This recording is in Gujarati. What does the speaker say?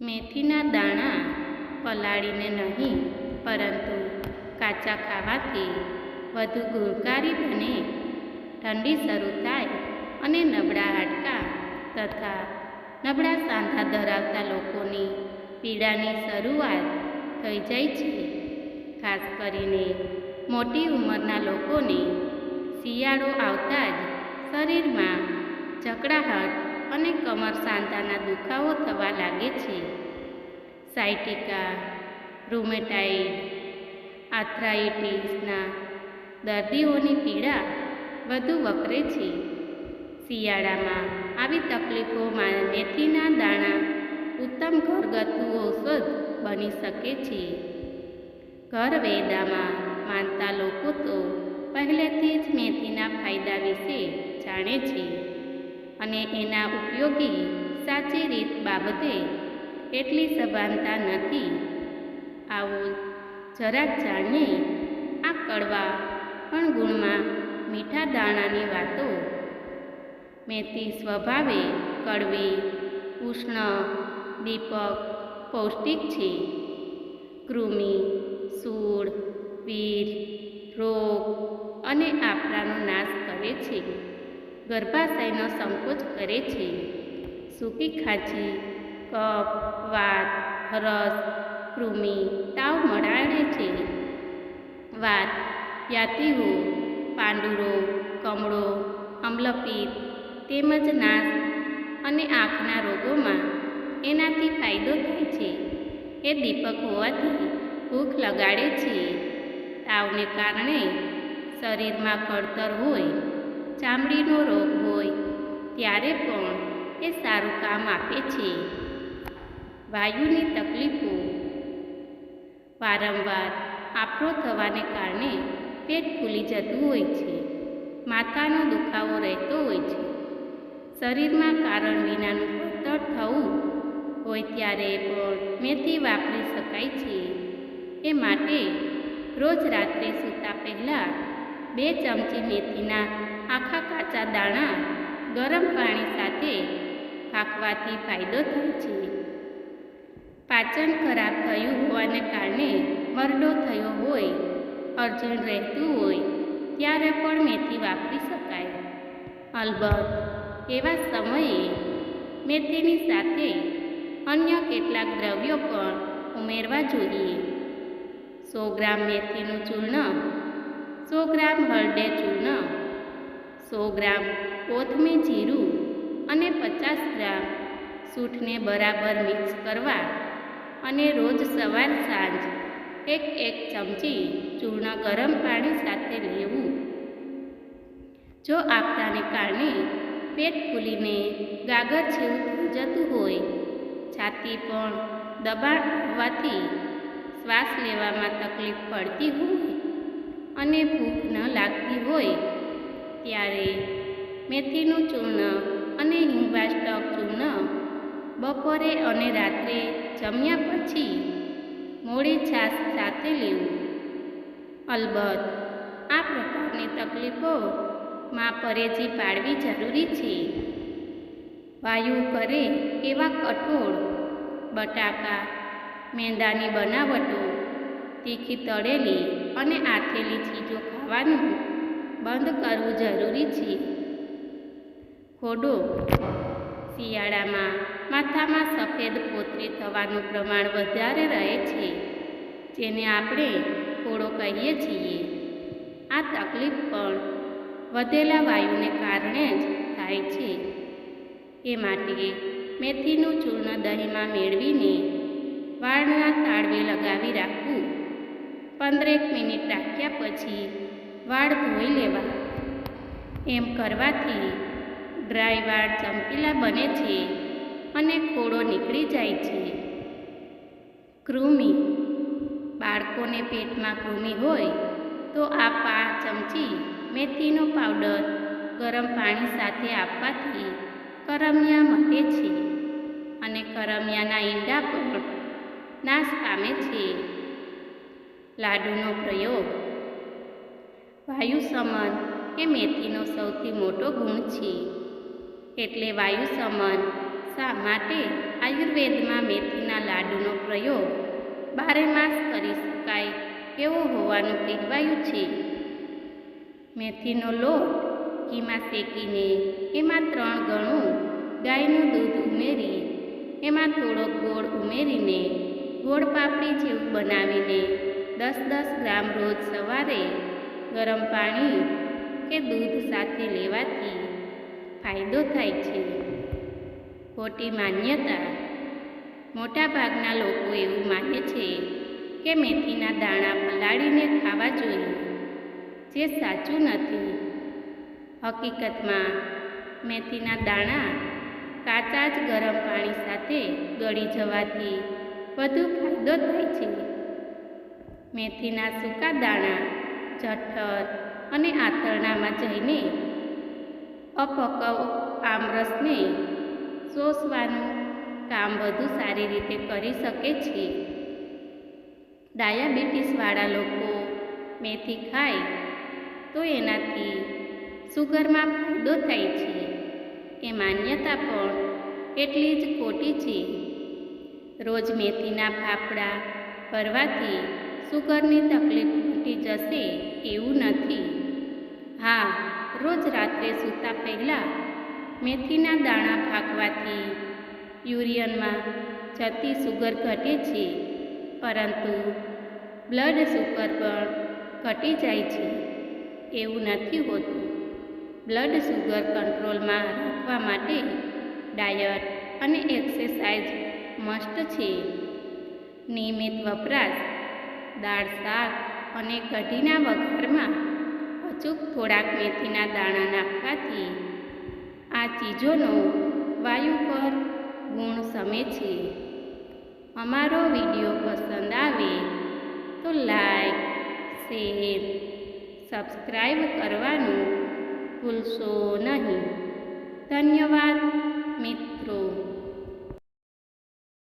મેથીના દાણા પલાળીને નહીં, પરંતુ કાચા ખાવાથી વધુ ગુણકારી બને. ઠંડી શરૂ થાય અને નબળા હાડકાં તથા નબળા સાંધા ધરાવતા લોકોની પીડાની શરૂઆત થઈ જાય છે. ખાસ કરીને મોટી ઉંમરના લોકોને શિયાળો આવતા જ શરીરમાં જકડાહટ અને કમર સાંધાના દુખાવો થવા લાગે છે. સાયટિકા, રૂમેટાઇડ આથરાઇટિસના દર્દીઓની પીડા વધુ વકરે છે. શિયાળામાં આવી તકલીફોમાં મેથીના દાણા ઉત્તમ ઘરગથ્થુ ઔષધ બની શકે છે. ઘર વેદામાં માનતા લોકો તો પહેલેથી જ મેથીના ફાયદા વિશે જાણે છે. અને એના ઉપયોગી સાચી રીત બાબતે એટલી સભાનતા નથી. આવું જરાક જાણીએ, આ કડવા પણ ગુણમાં મીઠા દાણાની વાતો. મેથી સ્વભાવે કડવી, ઉષ્ણ, દીપક, પૌષ્ટિક છે. કૃમિ, સૂળ, વીર, રોગ અને આપણાનો નાશ કરે છે. ગર્ભાશયનો સંકોચ કરે છે. સૂકી ખાંચી, કફ, વાત હરસ કૃમિ, તાવ મળાડે છે. વાત, યાતિઓ પાંડુરો કમળો અમ્લપિત તેમજ નાશ અને આંખના રોગોમાં એનાથી ફાયદો થાય છે. એ દીપક હોવાથી ભૂખ લગાડે છે. તાવને કારણે શરીરમાં કળતર હોય ચામડીનો રોગ હોય, ત્યારે પણ એ સારું કામ આપે છે. વાયુની તકલીફો. વારંવાર આફરો થવાને કારણે પેટ ફૂલી જતું હોય છે, માથાનો દુખાવો રહેતો હોય છે. શરીરમાં કારણ વિનાનું કળતર થવું હોય ત્યારે પણ મેથી વાપરી શકાય છે. એ માટે રોજ રાત્રે સૂતા પહેલાં બે ચમચી મેથીના આખા કાચા દાણા ગરમ પાણી સાથે પાકવાથી ફાયદો થાય છે. પાચન ખરાબ થયું હોવાને કારણે મરડો થયો હોય અર્જણ રહેતું હોય, ત્યારે પણ મેથી વાપરી શકાય. અલબત્ત, એવા સમયે મેથીની સાથે અન્ય કેટલાક દ્રવ્યો પણ ઉમેરવા જોઈએ. સો ગ્રામ મેથીનું ચૂર્ણ, સો ગ્રામ હરડે ચૂર્ણ સો ગ્રામ કોથમીર જીરું અને પચાસ ગ્રામ સૂંઠને બરાબર મિક્સ કરવા અને રોજ સવાર સાંજ એક એક ચમચી ચૂર્ણ ગરમ પાણી સાથે લેવું. જો આપણાને કારણે પેટ ફૂલીને ગાગર જેવું જતું હોય, છાતી પણ દબાણ હોવાથી શ્વાસ લેવામાં તકલીફ પડતી હોય અને ભૂખ ન લાગતી હોય ત્યારે મેથીનું ચૂર્ણ અને હિંગવાસ્ટક ચૂર્ણ બપોરે અને રાત્રે જમ્યા પછી મોડી છાશ સાથે લેવું. અલબત્ત, આ પ્રકારની તકલીફોમાં પરેજી પાડવી જરૂરી છે. વાયુ કરે એવા કઠોળ, બટાકા, મેંદાની બનાવટો, તીખી તળેલી અને આથેલી ચીજો ખાવાનું બંધ કરવું જરૂરી છે. ખોડો શિયાળામાં માથામાં સફેદ પોતરી થવાનું પ્રમાણ વધારે રહે છે, જેને આપણે ખોડો કહીએ છીએ. આ તકલીફ પણ વધેલા વાયુને કારણે જ થાય છે. એ માટે મેથીનું ચૂર્ણ દહીંમાં મેળવીને વાળના તાળવે લગાવી રાખવું. પંદરેક મિનિટ રાખ્યા પછી વાળ ધોઈ લેવા. એમ કરવાથી ડ્રાય વાળ ચમકીલા બને છે અને ખોડો નીકળી જાય છે. કૃમિ. બાળકોને પેટમાં કૃમિ હોય તો આ પાંચ ચમચી, મેથીનો પાવડર, ગરમ પાણી સાથે આપવાથી કરમિયા મટે છે અને કરમિયાના ઈંડા પણ નાશ પામે છે. લાડુનો પ્રયોગ વાયુ સમન એ મેથીનો સૌથી મોટો ગુણ છે. એટલે વાયુ સમન શા માટે આયુર્વેદમાં મેથીના લાડુનો પ્રયોગ બારેમાસ કરી શકાય એવો હોવાનું કહેવાયું છે. મેથીનો લોટ ઘીમાં શેકીને એમાં ત્રણ ગણું ગાયનું દૂધ ઉમેરી, એમાં થોડોક ગોળ ઉમેરીને ગોળ પાપડી જેવું બનાવીને દસ દસ ગ્રામ રોજ સવારે ગરમ પાણી કે દૂધ સાથે લેવાથી ફાયદો થાય છે. ખોટી માન્યતા મોટાભાગના લોકો એવું માને છે કે મેથીના દાણા પલાળીને ખાવા જોઈએ, જે સાચું નથી. હકીકતમાં, મેથીના દાણા કાચા જ ગરમ પાણી સાથે ગળી જવાથી વધુ ફાયદો થાય છે. મેથીના સૂકા દાણા જઠર અને આંતરડામાં જઈને અપકવ આમરસને શોષવાનું કામ વધુ સારી રીતે કરી શકે છે. ડાયાબિટીસવાળા લોકો મેથી ખાય તો એનાથી સુગરમાં ફાયદો થાય છે. એ માન્યતા પણ એટલી જ ખોટી છે. રોજ મેથીના ફાફડા ભરવાથી સુગરની તકલીફ મટી જશે એવું નથી. હા, રોજ રાત્રે સૂતા પહેલાં મેથીના દાણા ફાંકવાથી યુરિયનમાં જતી સુગર ઘટે છે, પરંતુ બ્લડ સુગર પણ ઘટી જાય છે, એવું નથી હોતું. બ્લડ સુગર કંટ્રોલમાં રાખવા માટે ડાયટ અને એક્સરસાઇઝ મસ્ટ છે. નિયમિત વપરાશ, દાળ, શાક અને કઢીના વઘારમાં અચૂક થોડાક મેથીના દાણા નાખવાથી આ ચીજોનો વાયુ પર ગુણ સમે છે. અમારો વીડિયો પસંદ આવે તો લાઈક, શેર સબસ્ક્રાઈબ કરવાનું ભૂલશો નહીં. ધન્યવાદ